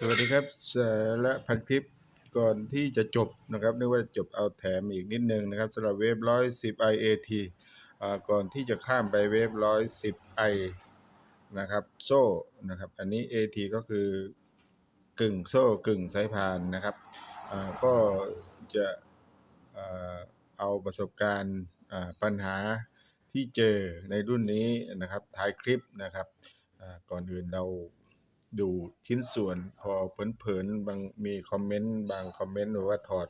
สวัสดีครับเอ่อและพันคลิปก่อนที่จะจบนะครับนึกว่าจบเอาแถมอีกนิดนึงนะครับสำหรับเวฟร้อยสิบ IAT อ่าก่อนที่จะข้ามไปเวฟร้อยสิบ I นะครับโซ่นะครับอันนี้ AT ก็คือกึ่งโซ่กึ่งสายพานนะครับก็จะเอาประสบการณ์ปัญหาที่เจอในรุ่นนี้นะครับท้ายคลิปนะครับก่อนอื่นเรา ดูชิ้นส่วนพอเผินๆบางมีคอมเมนต์บางคอมเมนต์บอว่าถอด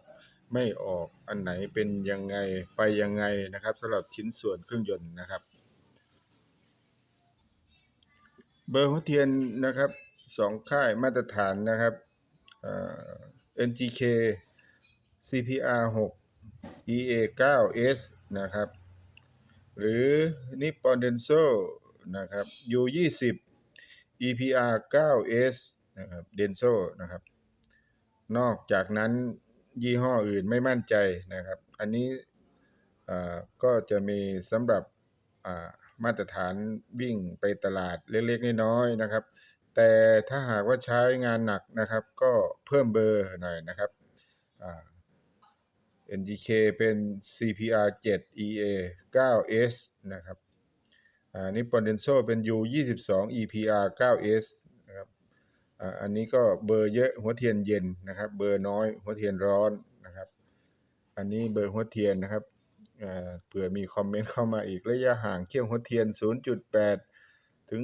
ไม่ออกอันไหนเป็นยังไงไปยังไงนะครับสำหรับชิ้นส่วนเครื่องยนต์นะครับ เบอร์หัวเทียนนะครับสองค่ายมาตรฐานนะครับ NGK CPR 6 EA 9 S นะครับ หรือ Nippon Denso นะครับ U 20 EPR 9S นะครับ Denso นะครับ นอกจากนั้นยี่ห้ออื่นไม่มั่นใจนะครับ อันนี้ก็จะมีสำหรับมาตรฐานวิ่งไปตลาดเล็กๆน้อยๆนะครับ แต่ถ้าหากว่าใช้งานหนักนะครับ ก็เพิ่มเบอร์หน่อยนะครับ NGK เป็น CPR 7 EA 9S นะครับ อ่านี่ปอนเดนโซเป็น U 22 EPR 9S นะครับอ่าอันนี้ก็เบอร์เยอะหัวเทียนเย็นนะครับ เบอร์น้อยหัวเทียนร้อนนะครับ อันนี้เบอร์หัวเทียนนะครับเผื่อมีคอมเมนต์เข้ามาอีกระยะห่างเขี้ยวหัวเทียน 0.8 ถึง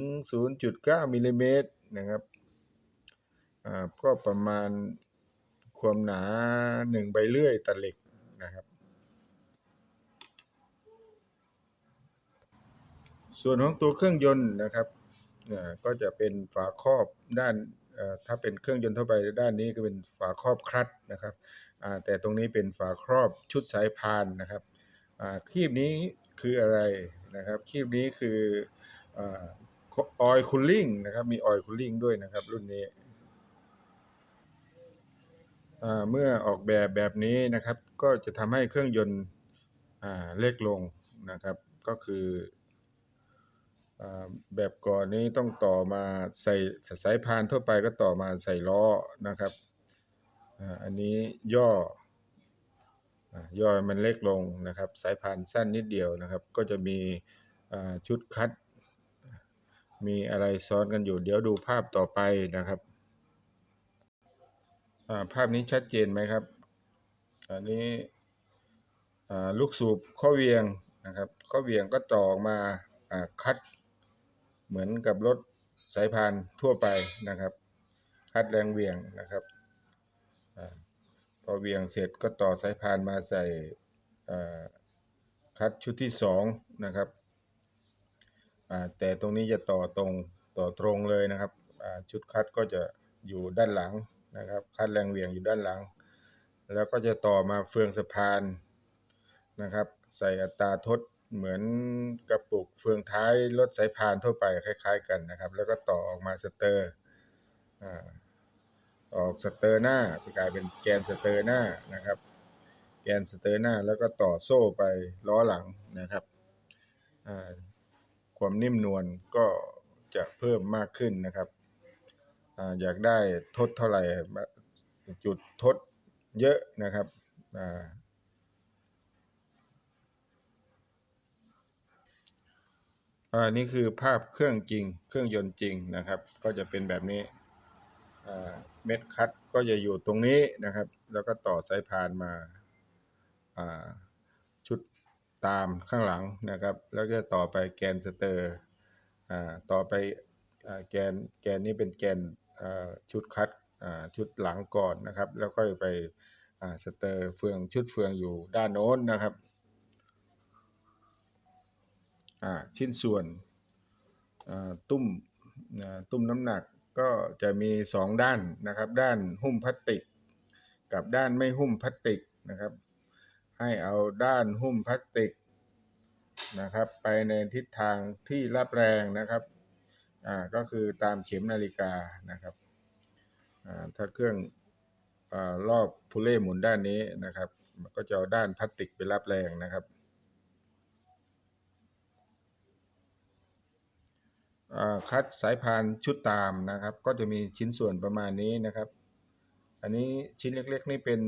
0.9มิลลิเมตรนะครับก็ประมาณความหนา1ใบเลื่อยตะเหล็กนะครับ ส่วนของตัวเครื่องยนต์นะครับก็จะเป็นฝาครอบด้านถ้าเป็นเครื่องยนต์ทั่วไปด้านนี้ก็เป็นฝาครอบคลัตช์นะครับแต่ตรงนี้เป็นฝาครอบชุดสายพานนะครับครีบนี้คืออะไรนะครับครีบนี้คือออยคูลลิ่งนะครับมีออยคูลลิ่งด้วยนะครับรุ่นนี้เมื่อออกแบบแบบนี้นะครับ ก็จะทำให้เครื่องยนต์เล็กลงนะครับ ก็คือ แบบก่อนนี้ต้องต่อมาใส่สายพานทั่วไปก็ต่อมาใส่ล้อนะครับ อันนี้ย่ออ่าย่อมันเล็กลงนะครับ สายพานสั้นนิดเดียวนะครับ ก็จะมีชุดคัด มีอะไรซ้อนกันอยู่ เดี๋ยวดูภาพต่อไปนะครับ ภาพนี้ชัดเจนไหมครับ อันนี้ลูกสูบข้อเวียงนะครับ ข้อเวียงก็ต่อมาอ่าคัด เหมือนกับรถสายพานทั่วไปนะครับคัดแรงเวียงนะครับอพอเวียงเสร็จก็ต่อสายพานมาใส่คัดชุดที่สองนะครับแต่ตรงนี้จะต่อตรงต่อตรงเลยนะครับชุดคัดก็จะอยู่ด้านหลังนะครับ คัดแรงเวียงอยู่ด้านหลัง แล้วก็จะต่อมาเฟืองสะพานนะครับ ใส่อัตราทด เหมือนกระปุกเฟืองท้ายรถสายพานทั่วไปคล้าย ๆ กันนะครับ แล้วก็ต่อออกมาสเตอร์อออกสเตอร์หน้ากลายเป็นแกนสเตอร์หน้านะครับ แกนสเตอร์หน้าแล้วก็ต่อโซ่ไปล้อหลังนะครับความนิ่มนวลก็จะเพิ่มมากขึ้นนะครับออยากได้ทดเท่าไหร่จุดทดเยอะนะครับ อันนี้คือภาพเครื่องจริง เครื่องยนต์จริงนะครับ ก็จะเป็นแบบนี้เม็ดคัดก็จะอยู่ตรงนี้นะครับ แล้วก็ต่อสายพานมาชุดตามข้างหลังนะครับ แล้วก็ต่อไปแกนสเตอร์อต่อไปแกนแกนนี้เป็นแกนชุดคัดชุดหลังก่อนนะครับ แล้วก็ไปสเตอร์เฟืองชุดเฟืองอยู่ด้านโน้นนะครับ ชิ้นส่วนตุ้มตุ้มน้ำหนักก็จะมี 2 ด้านนะครับ ด้านหุ้มพลาสติก กับด้านไม่หุ้มพลาสติกนะครับ ให้เอาด้านหุ้มพลาสติกนะครับ ไปในทิศทางที่รับแรงนะครับอ่าก็คือตามเข็มนาฬิกานะครับอ่าถ้าเครื่องอรอบพูเล่หมุนด้านนี้นะครับก็จะเอาด้านพลาสติกไปรับแรงนะครับ อ อ่า คัดสายพานชุดตามนะครับ ก็จะมีชิ้นส่วนประมาณนี้นะครับ อันนี้ชิ้นเล็กๆนี่เป็น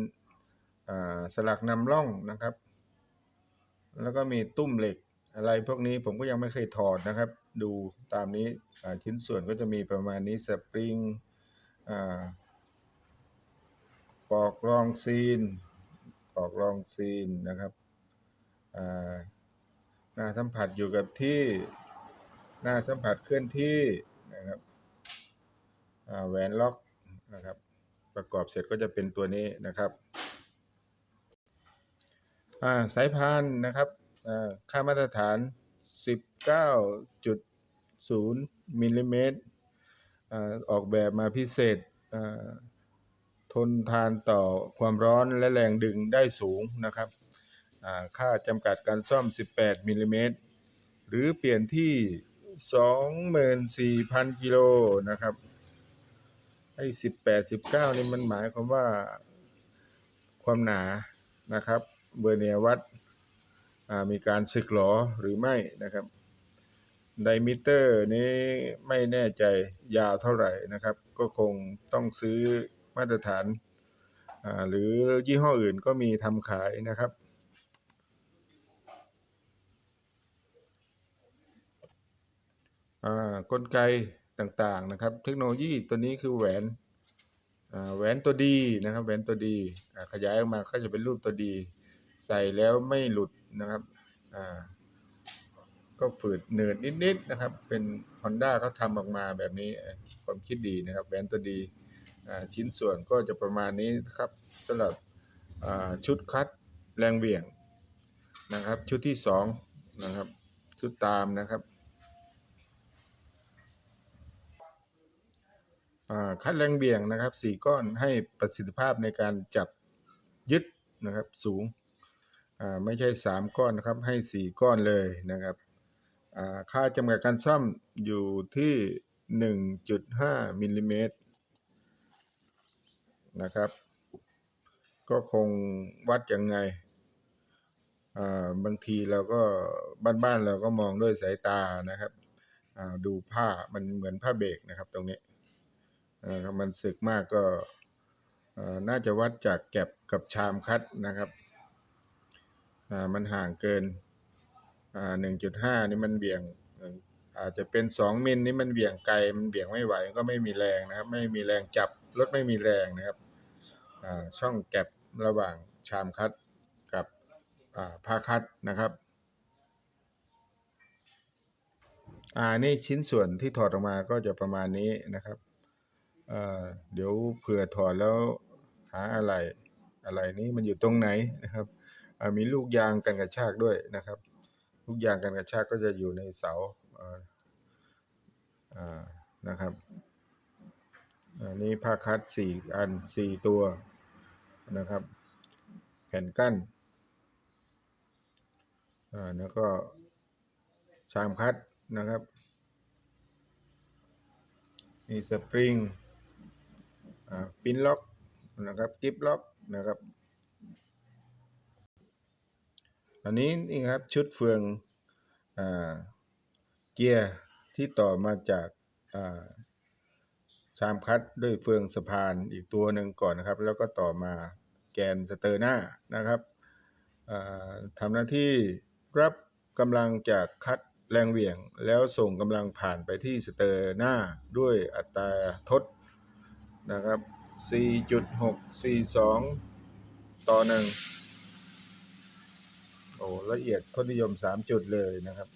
สลักนำร่องนะครับ แล้วก็มีตุ้มเหล็กอะไรพวกนี้ผมก็ยังไม่เคยถอดนะครับ ดูตามนี้ชิ้นส่วนก็จะมีประมาณนี้สปริงปอกรองซีน ปอกรองซีนนะครับหน้าสัมผัสอยู่กับที่ หน้าสัมผัสเคลื่อนที่นะครับแหวนล็อกนะครับ ประกอบเสร็จก็จะเป็นตัวนี้นะครับาสายพานนะครับค่ามาตรฐาน 19.0มิลลิเมตรออกแบบมาพิเศษทนทานต่อความร้อนและแรงดึงได้สูงนะครับค่าจำกัดการซ่อม 18มิลลิเมตรหรือเปลี่ยนที่ 24,000กิโลนะครับไอ้18 19นี่มันหมายความว่าความหนานะครับ เบอร์เนียวัดมีการสึกหรอหรือไม่นะครับไดมิเตอร์นี้ไม่แน่ใจยาวเท่าไหร่นะครับ ก็คงต้องซื้อมาตรฐาน หรือยี่ห้ออื่นก็มีทำขายนะครับ อ่า กลไกต่างๆนะครับ เทคโนโลยีตัวนี้คือแหวนแหวนตัวดีนะครับ แหวนตัวดีขยายออกมาก็จะเป็นรูปตัวดี ใส่แล้วไม่หลุดนะครับอ่าก็ฝืดเหนืดนิดๆนะครับ เป็น Honda เขาทำออกมาแบบนี้ความคิดดีนะครับแหวนตัวดีชิ้นส่วนก็จะประมาณนี้ครับสำหรับชุดคัดแรงเหวี่ยงนะครับ ชุดที่สองนะครับชุดตามนะครับ อ่า คัดแรงเบี่ยงนะครับสี่ก้อนให้ประสิทธิภาพในการจับยึดนะครับสูงไม่ใช่สามก้อนนะครับให้สี่ก้อนเลยนะครับค่าจำกัดการซ่อมอยู่ที่หนึ่งจุดห้ามิลลิเมตรนะครับ ก็คงวัดยังไงบางทีเราก็บ้านๆเราก็มองด้วยสายตานะครับดูผ้ามันเหมือนผ้าเบรกนะครับตรงนี้ นะครับมันสึกมากก็น่าจะวัดจากแก็บกับชามคัดนะครับมันห่างเกินอ่า1.5 นี่มันเบี่ยงอาจจะเป็น 2 มิลนี่มันเบี่ยงไกล มันเบี่ยงไม่ไหวก็ไม่มีแรงนะครับ ไม่มีแรงจับรถไม่มีแรงนะครับช่องแก็บระหว่างชามคัดกับผ้าคัดนะครับอ่านี่ชิ้นส่วนที่ถอดออกมาก็จะประมาณนี้นะครับ เดี๋ยวเผื่อถอดแล้วหาอะไรอะไรนี้มันอยู่ตรงไหนนะครับมีลูกยางกันกระชากด้วยนะครับ ลูกยางกันกระชากก็จะอยู่ในเสาเนะครับอันนี้ผ้าคัดสี่อันสี่ตัวนะครับ แผ่นกั้นแล้วก็ชามคัดนะครับมีสปริง ปินล็อกนะครับกิฟล็อกนะครับอันนี้นี่ครับชุดเฟืองอเกียร์ที่ต่อมาจากชามคัดด้วยเฟืองสะพานอีกตัวหนึ่งก่อนนะครับ แล้วก็ต่อมาแกนสเตอร์หน้านะครับทำหน้าที่รับกำลังจากคัดแรงเหวี่ยง แล้วส่งกำลังผ่านไปที่สเตอร์หน้าด้วยอัตราทด นะครับ 4.642 ต่อหนึ่งโอ้ละเอียดทศนิยม 3 จุดเลยนะครับ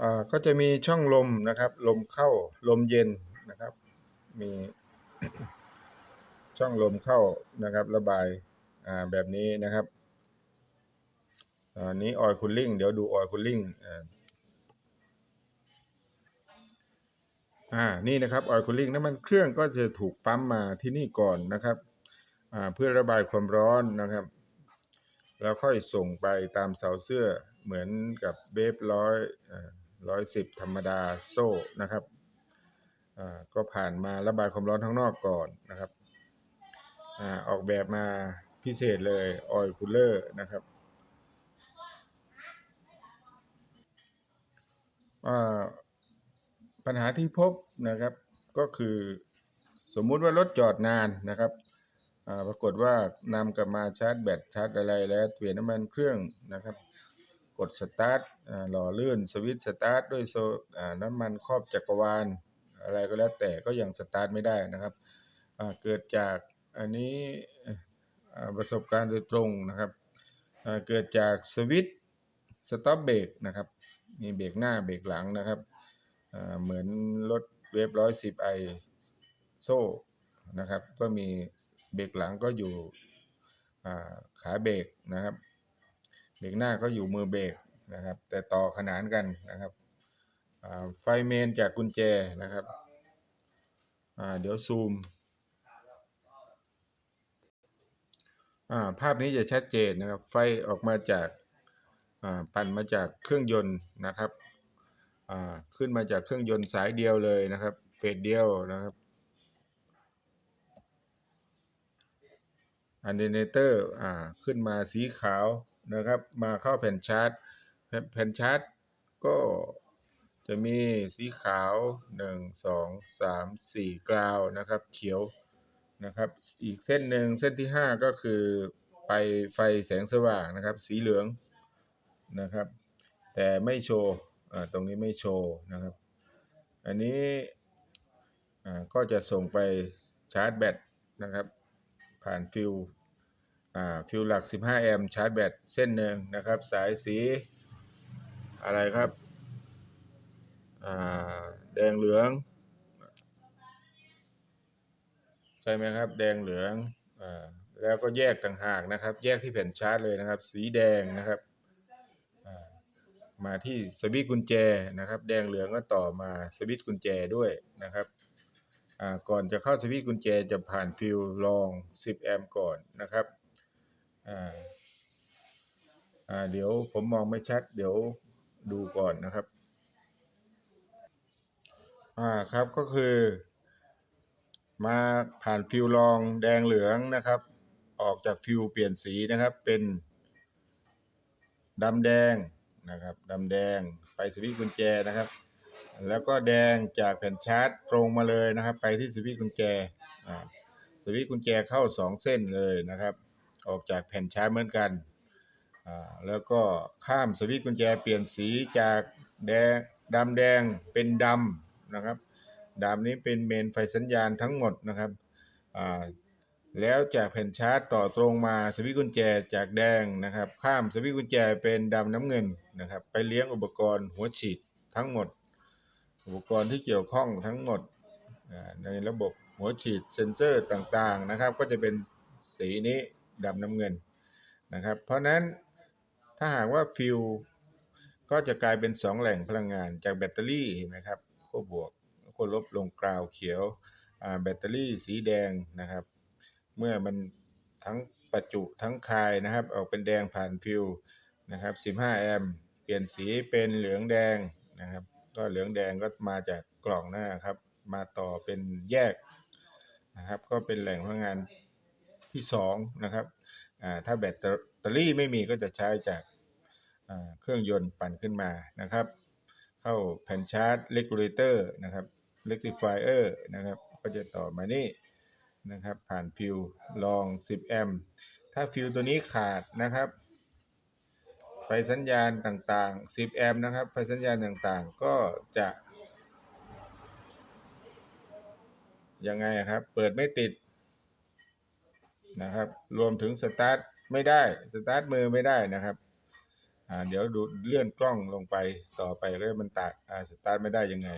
อ่าก็จะมีช่องลมนะครับ ลมเข้าลมเย็นนะครับ มีช่องลมเข้านะครับ ระบายอ่าแบบนี้นะครับอันนี้ออยคูลลิ่งเดี๋ยวดูออยคูลลิ่ง อ่านี่นะครับออยล์คูลิ่งน้ำมันเครื่องก็จะถูกปั๊มมาที่นี่ก่อนนะครับอ่าเพื่อระบายความร้อนนะครับ แล้วค่อยส่งไปตามเสาเสื้อเหมือนกับเบฟร้อยร้อยสิบธรรมดาโซ่นะครับอ่าก็ผ่านมาระบายความร้อนข้างนอกก่อนนะครับอ่าออกแบบมาพิเศษเลยออยล์คูลเลอร์นะครับอ่า ปัญหาที่พบนะครับก็คือสมมุติว่ารถจอดนานนะครับปรากฏว่านำกลับมาชาร์จแบตชาร์จอะไรแล้วเปลี่ยนน้ำมันเครื่องนะครับ กดสตาร์ทหล่อลื่นสวิตสตาร์ทด้วยโซน้ำมันครอบจักรวาลอะไรก็แล้วแต่ก็ยังสตาร์ทไม่ได้นะครับเกิดจากอันนี้ประสบการณ์โดยตรงนะครับเกิดจากสวิตสต็อปเบรกนะครับมีเบรกหน้าเบรกหลังนะครับ เหมือนรถเวฟร้อยสิบไอโซ่นะครับ ก็มีเบรกหลังก็อยู่ขาเบรกนะครับ เบรกหน้าก็อยู่มือเบรกนะครับ แต่ต่อขนานกันนะครับไฟเมนจากกุญแจนะครับเดี๋ยวซูมภาพนี้จะชัดเจนนะครับ ไฟออกมาจากปั่นมาจากเครื่องยนต์นะครับ อ่าขึ้นมาจากเครื่องยนต์สายเดียวเลยนะครับเฟสเดียวนะครับอันเดเนเตอร์อ่าขึ้นมาสีขาวนะครับ มาเข้าแผ่นชาร์จ แผ่นชาร์จก็จะมีสีขาว 1 2 3 4 กราวนะครับ เขียวนะครับ อีกเส้นหนึ่งเส้นที่ 5 ก็คือไปไฟแสงสว่างนะครับ สีเหลืองนะครับ แต่ไม่โชว์ ตรงนี้ไม่โชว์นะครับ อันนี้ก็จะส่งไปชาร์จแบตนะครับ ผ่านฟิวฟิวหลัก 15 แอมป์ชาร์จแบตเส้นหนึ่งนะครับ สายสีอะไรครับแดงเหลือง ใช่ไหมครับ แดงเหลืองอแล้วก็แยกต่างหากนะครับ แยกที่แผ่นชาร์จเลยนะครับ สีแดงนะครับ มาที่สวิตกุญแจนะครับ แดงเหลืองก็ต่อมาสวิตกุญแจด้วยนะครับก่อนจะเข้าสวิตกุญแจจะผ่านฟิวรอง 10 แอมป์ก่อนนะครับเดี๋ยวผมมองไม่ชัด เดี๋ยวดูก่อนนะครับอ่าครับก็คือ มาผ่านฟิวรองแดงเหลืองนะครับ ออกจากฟิวเปลี่ยนสีนะครับเป็นดำแดง นะครับดำแดงไปสวิตช์กุญแจนะครับ แล้วก็แดงจากแผ่นชาร์จตรงมาเลยนะครับ ไปที่สวิตช์กุญแจสวิตช์กุญแจเข้า 2 เส้นเลยนะครับ ออกจากแผ่นชาร์จเหมือนกันแล้วก็ข้ามสวิตช์กุญแจเปลี่ยนสีจากแดงดำแดงเป็นดำนะครับดามนี้เป็นเมนไฟสัญญาณทั้งหมดนะครับ แล้วจากแผ่นชาร์จต่อตรงมาสวิตช์กุญแจจากแดงนะครับ ข้ามสวิตช์กุญแจเป็นดำน้ำเงินนะครับ ไปเลี้ยงอุปกรณ์หัวฉีดทั้งหมด อุปกรณ์ที่เกี่ยวข้องทั้งหมดในระบบหัวฉีดเซ็นเซอร์ต่างๆนะครับ ก็จะเป็นสีนี้ดำน้ำเงินนะครับ เพราะนั้นถ้าหากว่าฟิวก็จะกลายเป็น 2 แหล่งพลังงานจากแบตเตอรี่เห็นไหมครับขั้วบวกขั้วลบลงกราวเขียวแบตเตอรี่สีแดงนะครับ เมื่อมันทั้งประจุทั้งคายนะครับ ออกเป็นแดงผ่านฟิวนะครับ 15 แอมป์เปลี่ยนสีเป็นเหลืองแดงนะครับ ก็เหลืองแดงก็มาจากกล่องนั่นนะครับ มาต่อเป็นแยกนะครับ ก็เป็นแหล่งพลังงานที่2นะครับอ่าถ้าแบตเตอรี่ไม่มีก็จะใช้จากเครื่องยนต์ปั่นขึ้นมานะครับ เข้าแผ่นชาร์จเลกูเลเตอร์นะครับเลกติฟายเออร์นะครับ ก็จะต่อมานี่ นะครับ ผ่านฟิวลอง 10 แอมป์ถ้าฟิวตัวนี้ขาดนะครับ ไฟสัญญาณต่างๆ 10 แอมป์นะครับ ไฟสัญญาณต่างๆ ก็จะยังไงครับ เปิดไม่ติดนะครับ รวมถึงสตาร์ทไม่ได้ สตาร์ทมือไม่ได้นะครับเดี๋ยวดูเลื่อนกล้องลงไปต่อไปแล้วมันตัดสตาร์ทไม่ได้ยังไง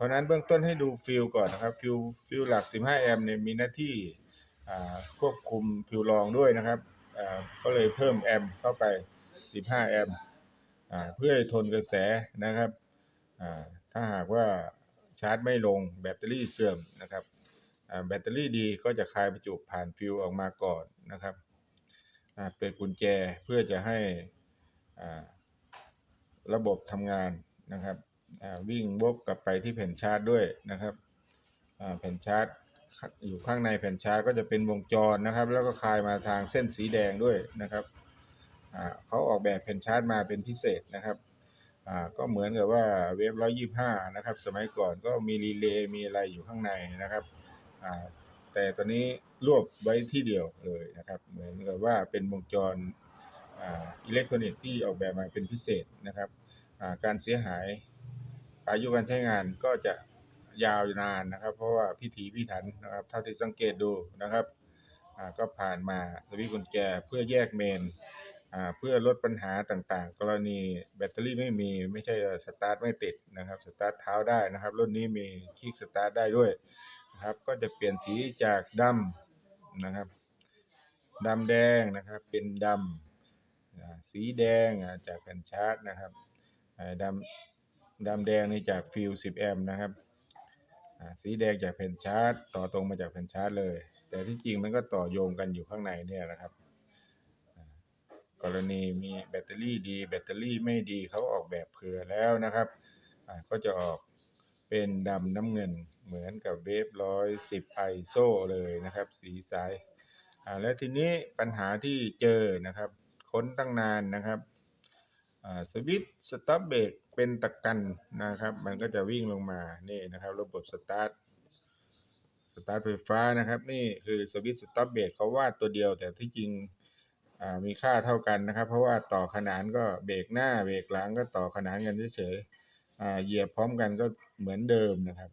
ราะนั้นเบื้องต้นให้ดูฟิลก่อนนะครับฟิลฟิลหลัก 15 แอมป์เนี่ยมีหน้าที่ควบคุมฟิลรองด้วยนะครับก็เลยเพิ่มแอมป์เข้าไป 15 แอมป์เพื่อให้ทนกระแสนะครับถ้าหากว่าชาร์จไม่ลงแบตเตอรี่เสื่อมนะครับแบตเตอรี่ดีก็จะคายประจุผ่านฟิวออกมาก่อนนะครับเปิดกุญแจเพื่อจะให้ระบบทำงานนะครับ วิ่งวกกลับไปที่แผ่นชาร์จด้วยนะครับแผ่นชาร์จอยู่ข้างในแผ่นชาร์จก็จะเป็นวงจรนะครับ แล้วก็คลายมาทางเส้นสีแดงด้วยนะครับเขาออกแบบแผ่นชาร์จมาเป็นพิเศษนะครับก็เหมือนกับว่าเวฟ125นะครับ สมัยก่อนก็มีรีเลย์มีอะไรอยู่ข้างในนะครับแต่ตอนนี้รวบไว้ที่เดียวเลยนะครับ เหมือนกับว่าเป็นวงจรอ,อิเล็กทรอนิกส์ที่ออกแบบมาเป็นพิเศษนะครับการเสียหาย อายุการใช้งานก็จะยาวนานนะครับ เพราะว่าพิถีพิถันนะครับเท่าที่สังเกตดูนะครับก็ผ่านมาสวิตช์กุญแจเพื่อแยกเมนเพื่อลดปัญหาต่างๆ กรณีแบตเตอรี่ไม่มีไม่ใช่สตาร์ทไม่ติดนะครับสตาร์ทเท้าได้นะครับ รุ่นนี้มีคลิกสตาร์ทได้ด้วยนะครับ ก็จะเปลี่ยนสีจากดำนะครับดำแดงนะครับเป็นดำสีแดงจากแผ่นชาร์จนะครับดำ ดำแดงนี่จากฟิล10 แอมป์นะครับสีแดงจากแผ่นชาร์จ ต่อตรงมาจากแผ่นชาร์จเลย แต่ที่จริงมันก็ต่อโยงกันอยู่ข้างในเนี่ยนะครับกรณีมีแบตเตอรี่ดี แบตเตอรี่ไม่ดีเขาออกแบบเผื่อแล้วนะครับก็จะออกเป็นดำน้ำเงินเหมือนกับเวฟร้อยสิบไอโซเลยนะครับ สีสายแล้วทีนี้ปัญหาที่เจอนะครับ ค้นตั้งนานนะครับ สวิตช์สตาร์เบรกเป็นตะกันนะครับ มันก็จะวิ่งลงมานี่นะครับ ระบบสตาร์ทสตาร์ทไฟฟ้านะครับ นี่คือสวิตช์สตาร์เบรกเขาวาดตัวเดียวแต่ที่จริงมีค่าเท่ากันนะครับ เพราะว่าต่อขนานก็เบรกหน้าเบรกหลังก็ต่อขนานกันเฉยๆเหยียบพร้อมกันก็เหมือนเดิมนะครับ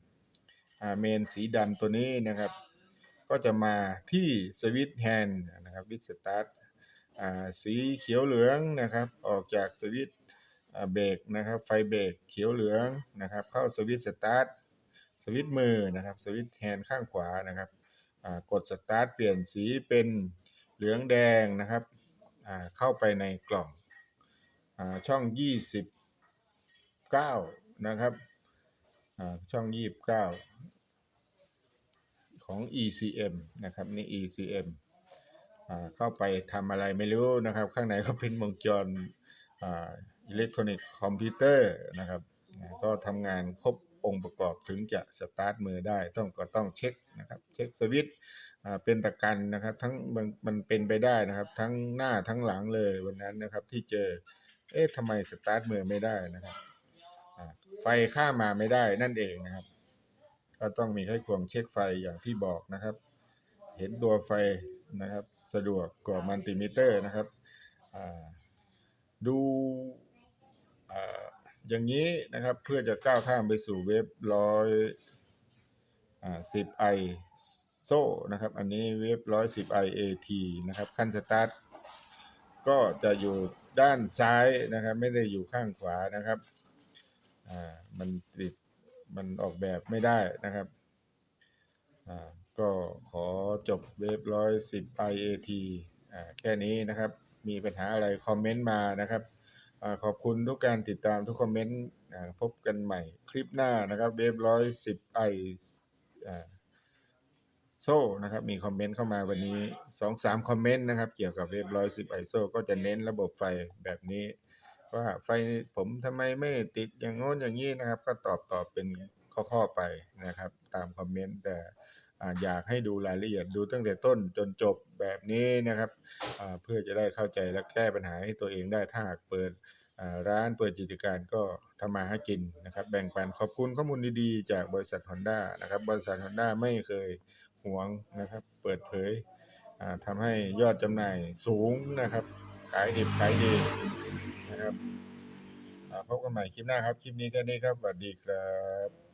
เมนสีดำตัวนี้นะครับ ก็จะมาที่สวิตช์แฮนด์นะครับวิดสตาร์ท สีเขียวเหลืองนะครับออกจากสวิตเบรกนะครับไฟเบรกเขียวเหลืองนะครับเข้าสวิตสตาร์ทสวิตมือนะครับสวิตแฮนด์ข้างขวานะครับกดสตาร์ทเปลี่ยนสีเป็นเหลืองแดงนะครับเข้าไปในกล่องอ่าช่อง 29 นะครับอ่าช่อง 29 ของ ECM นะครับนี่ ECM เข้าไปทำอะไรไม่รู้นะครับ ข้างในก็เป็นวงจรอ่าอิเล็กทรอนิกส์คอมพิวเตอร์นะครับ ก็ทำงานครบองค์ประกอบถึงจะสตาร์ทมือได้ต้องก็ต้องเช็คนะครับ เช็คสวิตช์อ่าเป็นตะกันนะครับ ทั้งมันเป็นไปได้นะครับ ทั้งหน้าทั้งหลังเลยวันนั้นนะครับ ที่เจอเอ๊ะทำไมสตาร์ทมือไม่ได้นะครับไฟข้ามมาไม่ได้นั่นเองนะครับ ก็ต้องมีไขควงเช็คไฟอย่างที่บอกนะครับ เห็นตัวไฟนะครับ สะดวกกว่ามัลติมิเตอร์นะครับดูอย่างนี้นะครับเพื่อจะก้าวข้ามไปสู่เว็บร้อยสิบไอโซ่นะครับ อันนี้เว็บร้อยสิบไอเอทีนะครับ ขั้นสตาร์ทก็จะอยู่ด้านซ้ายนะครับ ไม่ได้อยู่ข้างขวานะครับมันติดมันออกแบบไม่ได้นะครับ ก็ขอจบเว็บร้อยสิบ IAT อ่าแค่นี้นะครับ มีปัญหาอะไรคอมเมนต์มานะครับอขอบคุณทุกการติดตามทุกคอมเมนต์พบกันใหม่คลิปหน้านะครับ เว็บร้อยสิบไอโซ่นะครับ มีคอมเมนต์เข้ามาวันนี้สองสามคอมเมนต์นะครับ เกี่ยวกับเว็บร้อยสิบไอโซก็จะเน้นระบบไฟแบบนี้ ว่าไฟผมทำไมไม่ติดอย่างโน้นอย่างนี้นะครับ ก็ตอบตอบเป็นข้อๆไปนะครับ ตามคอมเมนต์แต่ อยากให้ดูรายละเอียดดูตั้งแต่ต้นจนจบแบบนี้นะครับเพื่อจะได้เข้าใจและแก้ปัญหาให้ตัวเองได้ถ้าหากเปิดร้านเปิดกิจการก็ทำมาหากินนะครับ แบ่งปันขอบคุณข้อมูลดีๆ จากบริษัท Honda นะครับ บริษัท Honda ไม่เคยหวงนะครับ เปิดเผยอ่าทำให้ยอดจำหน่ายสูงนะครับ ขายดิบขายดีนะครับพบกันใหม่คลิปหน้าครับ คลิปนี้แค่นี้ครับสวัสดีครับ